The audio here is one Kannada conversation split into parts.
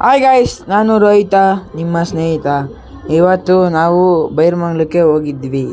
ಹಾಯ್ ಗಾಯ್ಸ್ ನಾನು ರೋಹಿತ ನಿಮ್ಮ ಸ್ನೇಹಿತ. ಇವತ್ತು ನಾವು ಬೈರ್ಮಂಗ್ಲಕ್ಕೆ ಹೋಗಿದ್ವಿ.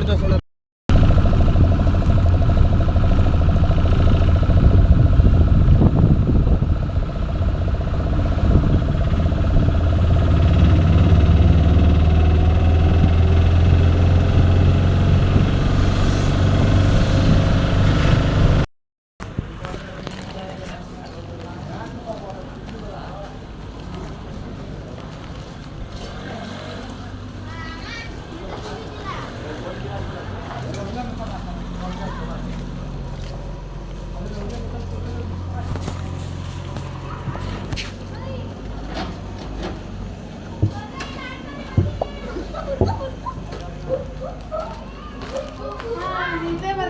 ಇಲ್ಲೇ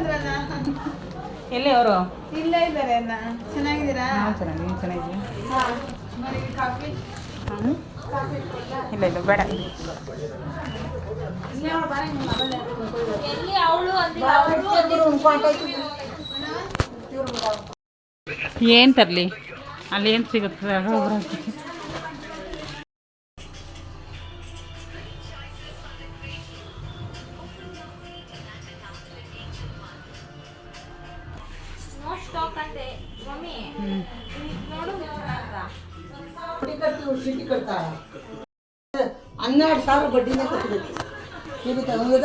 ಬಂದ್ರಲ್ಲ ಎಲ್ಲಿ ಅವರು? ಇಲ್ಲೇ ಇದ್ದಾರೆ ಅಣ್ಣ. ಚೆನ್ನಾಗಿದ್ದೀರಾ? ಚೆನ್ನಾಗಿ ನೀವು ಚೆನ್ನಾಗಿದ್ದೀವಿ ಹಾ ನೋಡಿ ಕಾಫಿ? ಹ್ಞೂ ಇಲ್ಲ ಇಲ್ಲ ಬೇಡ. ಏನು ತರಲಿ? ಅಲ್ಲಿ ಏನು ಸಿಗುತ್ತೆ? ಹನ್ನೆರಡು ಸಾವಿರ ಬಡ್ಡಿನೇ ಕಟ್ಟಬೇಕು ಸಿಗುತ್ತೆ ಒಂದು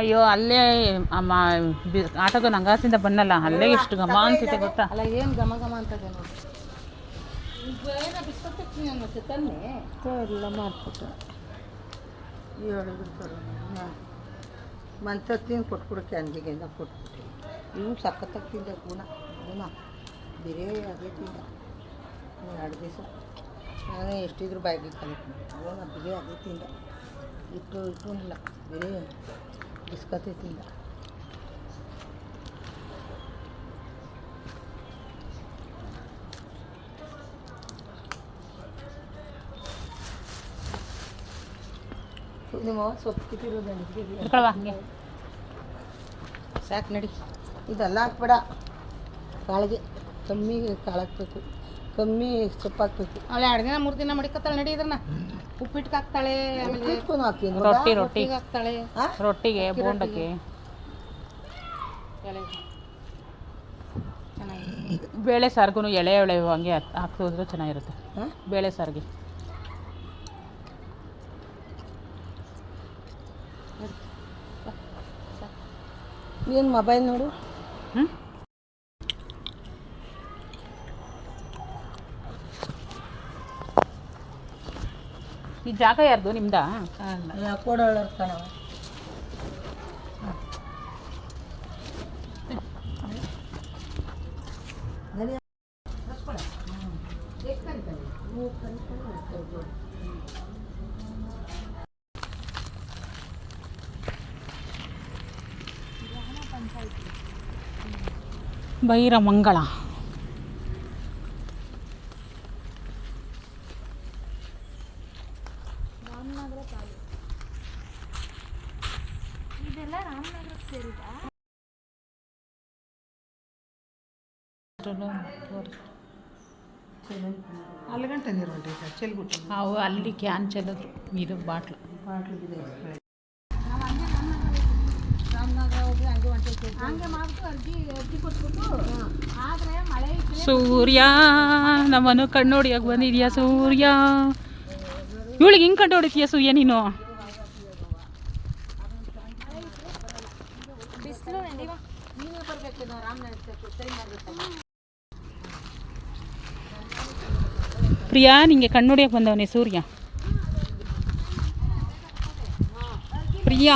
ಅಯ್ಯೋ ಅಲ್ಲೇ ಅಮ್ಮ ಬಿ ಆಟೋದ ನಂಗಾಸಿಂದ ಬಂದಲ್ಲ ಅಲ್ಲೇ ಎಷ್ಟು ಘಮ ಅಂತಿದೆ ಗೊತ್ತಾ? ಅಲ್ಲ ಏನು ಘಮ ಘಮ ಅಂತದೆ ನೋಡಿ. ಎಲ್ಲ ಮಂತ ತಿಂದು ಕೊಟ್ಬಿಡು ಕ್ಯಾನ್ಜಿಗೆಯಿಂದ ಕೊಟ್ಬಿಟ್ಟು ಇವು ಸಖತ್ತಾಗಿ ತಿಂದ ಗುಣ ಗುಣ. ಬೇರೆ ಅದೇ ತಿಂದ. ಎರಡು ದಿವಸ. ನಾನೇ ಎಷ್ಟಿದ್ರು ಬಾಯಿಗೆ ಕಲಿತೀನಿ ಅವನ ಬೇರೆ ಅದೇ ತಿಂದ. ಇಟ್ಟು ಇಟ್ಟು ಇಲ್ಲ ಬೇರೆ ಬಿಸ್ಕತ್ತಿಲ್ಲ ನಿಮ್ಮ ಸೊಪ್ಪು ಸಾಕು ನಡಿ ಇದೆಲ್ಲ ಹಾಕ್ಬೇಡ ಕಾಳಿಗೆ ಕಮ್ಮಿ ಕಾಳು ಹಾಕ್ಬೇಕು ಕಮ್ಮಿ ಸೊಪ್ಪು ಹಾಕ್ಬೇಕು ಅವಳು ಎರಡು ದಿನ ಮೂರು ದಿನ ಮಡಿಕತ್ತಾಳೆ ನಡಿ ಇದ್ರನ್ನ ಉಪ್ಪಿಟ್ಟು ಹಾಕ್ತಾಳೆ ಆಮೇಲೆ ಹಾಕ್ತೀನಿ ರೊಟ್ಟಿ ರೊಟ್ಟಿ. ಉಪ್ಪಿಗೆ ಹಾಕ್ತಾಳೆ ರೊಟ್ಟಿಗೆ ಬೋಂಡಕ್ಕೆ. ಎಳೆ ಬೇಳೆ ಸಾರ್ಗು ಎಳೆ ಎಳೆ ಹಂಗೆ ಹಾಕ್- ಹಾಕಿದ್ರೆ ಚೆನ್ನಾಗಿರುತ್ತೆ. ಹಾಂ ಬೇಳೆ ಸಾರಿಗೆ. ಏನು ಮೊಬೈಲ್ ನೋಡು? ಹ್ಞೂ ಈ ಜಾಗ ಯಾರ್ದು ನಿಮ್ದಾ ಕೊಡೋಳು ಕಣವ ಬೈರಮಂಗಳ ಅಲ್ಲಿ ಗಂಟೆ ನೀರು ಹೊಂಟೈತೆ ಚೆಲ್ಬಿಟ್ಟು ಅವು ಅಲ್ಲಿ ಕ್ಯಾನ್ ಚೆಲ್ಲಿದ್ರು ಇದು ಬಾಟ್ಲು. ಹಂಗೆ ಮಾಡ್ಬಿಟ್ಟು ಅರ್ಜಿ ಅರ್ಜಿ ಕೊಟ್ಬಿಟ್ಟು ಆದರೆ ಮಳೆ ಸೂರ್ಯ ನಮ್ಮನ್ನು ಕಣ್ಣು ಹೊಡಿಯಕ್ಕೆ ಬಂದಿದ್ಯಾ ಸೂರ್ಯ? ಇವಳಿಗೆ ಹಿಂಗೆ ಕಣ್ಣು ಹೊಡಿತೀಯ ಸೂರ್ಯ ನೀನು ಪ್ರಿಯಾ ನಿಂಗೆ ಕಣ್ಣು ಹೊಡಿಯಕ್ಕೆ ಬಂದವನೇ ಸೂರ್ಯ ಪ್ರಿಯಾ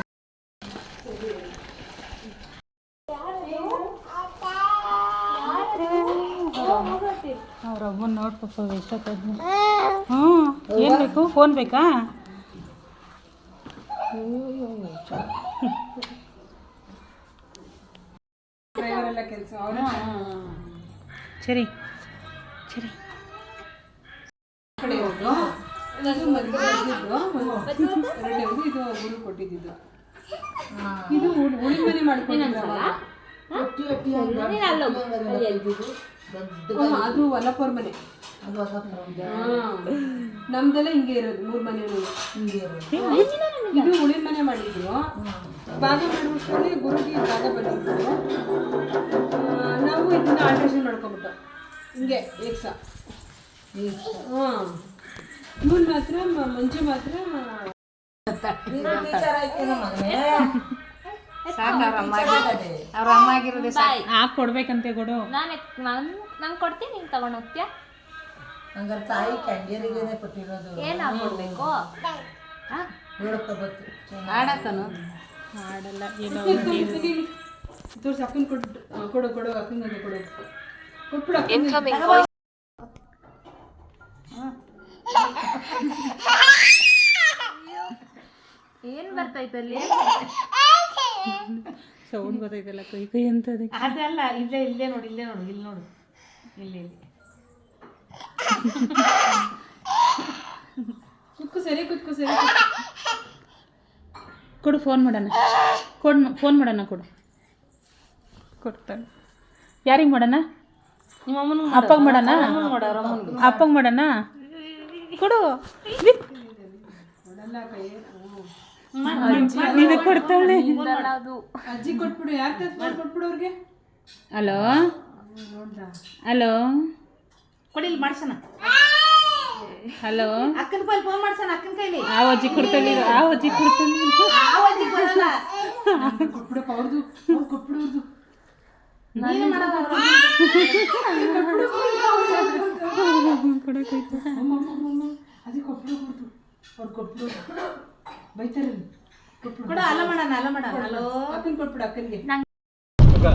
ಏ ಪಾಪ ಎಷ್ಟೊತ್ತಾದ್ಮೇಲೆ ಹ್ಞೂ ಏನು ಬೇಕು? ಫೋನ್ ಬೇಕಾ? ಸರಿ ಸರಿ. ಅದು ವಲ್ಲಪ್ಪವ್ರ ಮನೆ ನಮ್ದೆಲ್ಲ ಹಿಂಗೆ ಇರೋದು ಮೂರ್ ಮನೆ ಇದು ಉಳಿದ ಮನೆ ಮಾಡಿದ್ರು. ಭಾಗ ಮಾಡುವಷ್ಟರಲ್ಲಿ ಗುರುಗಿ ಭಾಗ ಬಂದಿದ್ರು ನಾವು ಇದನ್ನ ಆಲ್ಟ್ರೇಷನ್ ಮಾಡ್ಕೊಂಬಿಟ್ಟು ಹಿಂಗೆ ಏಕ್ಸ. ಹಾಂ. ಇವನ್ ಮಾತ್ರ ಮಂಜು ಮಾತ್ರ ಹಾಕಿ ಕೊಡ್ಬೇಕಂತೆ ಕೊಡು. ನಾನು ನಾನು ನಂಗೆ ಕೊಡ್ತೀನಿ ನೀನು ತಗೊಂಡು ಹೋಗ್ತೀಯ? ಹಂಗಾರೆ ತಾಯಿ ಕ್ಯಾಂಡಿಯರಿಗೇನೆ ಕೊಟ್ಟಿರೋದು. ಏನು ಹಾಕ್ಕೊಡ್ಬೇಕು ತೋರ್ಸಿ ಅಕ್ಕನ ಕೊಡು ಕೊಡು ಅಕ್ಕನ ಕೊಡು. ಕೊಟ್ಬಿಡು ಅಕ್ಕಂಗೆ. ಏನು ಬರ್ತೈತೆ ಅಲ್ಲಿ? ಸೌಂಡ್ ಗೊತ್ತೈತಲ್ಲ ಕೈ ಕೈ ಅಂತ ಅದಲ್ಲ ಇಲ್ಲೇ ಇಲ್ಲೇ ನೋಡಿ ಇಲ್ಲೇ ನೋಡು ಇಲ್ಲಿ ನೋಡು. ಇಲ್ಲಿ ಇಲ್ಲಿ. ಕುತ್ಕು ಸರಿ ಕುತ್ಕು ಸರಿ ಕೊಡು ಫೋನ್ ಮಾಡೋಣ. ಕೊಡು ಫೋನ್ ಮಾಡೋಣ ಕೊಡು. ಕೊಡ್ತಾನೆ. ಯಾರಿಗೆ ಮಾಡೋಣ? ನಿಮ್ಮ ಅಮ್ಮನ ಅಪ್ಪಗೆ ಮಾಡೋಣ? ಅಪ್ಪಗೆ ಮಾಡೋಣ? ಕೊಡು. ನಿನಗೆ ಕೊಡ್ತಾಳೆ. ಅಜ್ಜಿ ಕೊಟ್ಬಿಡು ಯಾಕೆ ಕೊಟ್ಬಿಡು ಅವ್ರಿಗೆ. ಹಲೋ? ಹಲೋ? ಕೊಡಿಲ್ ಮಾಡ್ಸೋಣ. ಹಲೋ? ಅಕ್ಕನ ಕೈಲಿ ಫೋನ್ ಮಾಡ್ಸೋಣ ಅಕ್ಕನ ಕೈಲಿ. ಆ ಅಜ್ಜಿ ಕೊಡ್ತಾಳೆ ಆ ಅಜ್ಜಿ ಕೊಡ್ತಾಳೆ. ಆ ಅಜ್ಜಿ ಕೊಡಲ್ಲ. ಕೊಟ್ಬಿಡು ಅವ್ರದ್ದು ಅವ್ರು ಕೊಟ್ಬಿಡು ಅವ್ರದ್ದು ನೀನು ಅಮ್ಮ ಅಮ್ಮ ಅದೇ ಕೊಟ್ಬಿಡು ಅವ್ರದ್ದು ಅವ್ರು ಕೊಟ್ಬಿಡು. ಬೈತಾರೆ ಕೊಟ್ಬಿಡು. ಕೂಡ ಅಲ್ಲ ಮಾಡೋಣ ಅಲ್ಲ ಮಾಡೋಣ. ಹಲೋ ಅಕ್ಕನ ಕೊಟ್ಬಿಡು ಅಕ್ಕನಿಗೆ. ಸೂರ್ಯ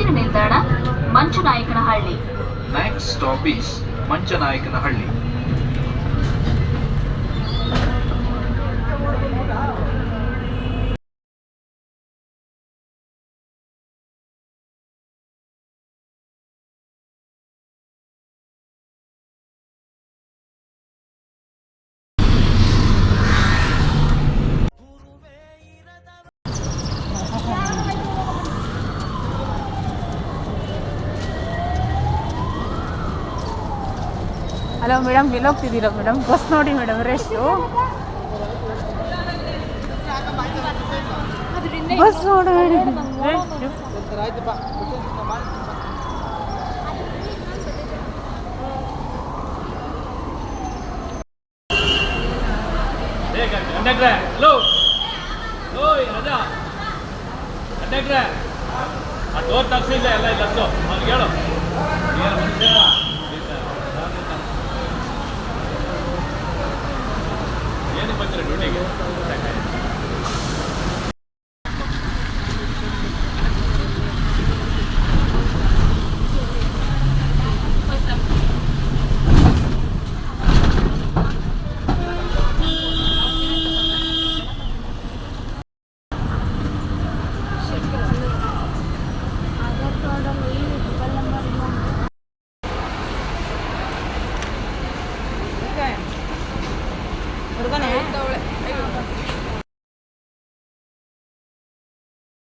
ಮುಂದಿನ ನಿಲ್ದಾಣ Manchanayakanahalli. Next stop is Manchanayakanahalli. Hello madam ಎಲ್ಲಿ ಹೋಗ್ತಿದ್ದೀರಾ ಮೇಡಮ್ ಬಸ್ ನೋಡಿ ಮೇಡಮ್ ರೆಸ್ಟು ಬಸ್ ನೋಡಿ ರೆಸ್ಟು ಹಲೋ ಓಯ್ ರಜಾ ಕಂಡಕ್ಟ್ರೆ ಆ ಎಲ್ಲ ಇಲ್ಲ